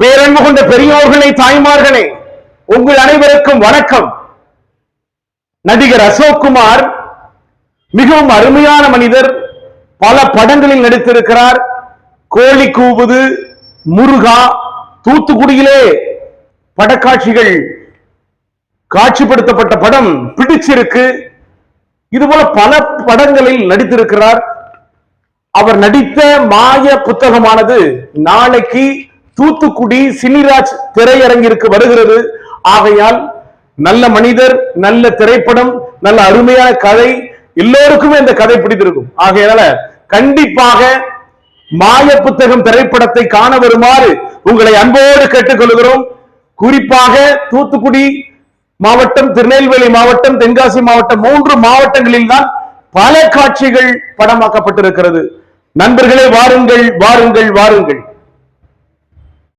பேரன்பு கொண்ட பெரியோர்களே தாய்மார்களே உங்கள் அனைவருக்கும் வணக்கம். நடிகர் அசோக்குமார் மிகவும் அருமையான மனிதர் பல படங்களில் நடித்திருக்கிறார். கோழி கூவுது முருகா தூத்துக்குடியிலே படக்காட்சிகள் காட்சிப்படுத்தப்பட்ட படம் பிடிச்சிருக்கு. இதுபோல பல படங்களில் நடித்திருக்கிறார். அவர் நடித்த மாய புத்தகமானது நாளைக்கு தூத்துக்குடி சினிராஜ் திரையரங்கிற்கு வருகிறது. ஆகையால் நல்ல மனிதர் நல்ல திரைப்படம் நல்ல அருமையான கதை எல்லோருக்குமே இந்த கதை பிடித்திருக்கும். ஆகையால கண்டிப்பாக மாய புத்தகம் திரைப்படத்தை காண வருமாறு உங்களை அன்போடு கேட்டுக்கொள்கிறோம். குறிப்பாக தூத்துக்குடி மாவட்டம் திருநெல்வேலி மாவட்டம் தென்காசி மாவட்டம் மூன்று மாவட்டங்களில் தான் பல காட்சிகள் படமாக்கப்பட்டிருக்கிறது. நண்பர்களே வாருங்கள் வாருங்கள் வாருங்கள்.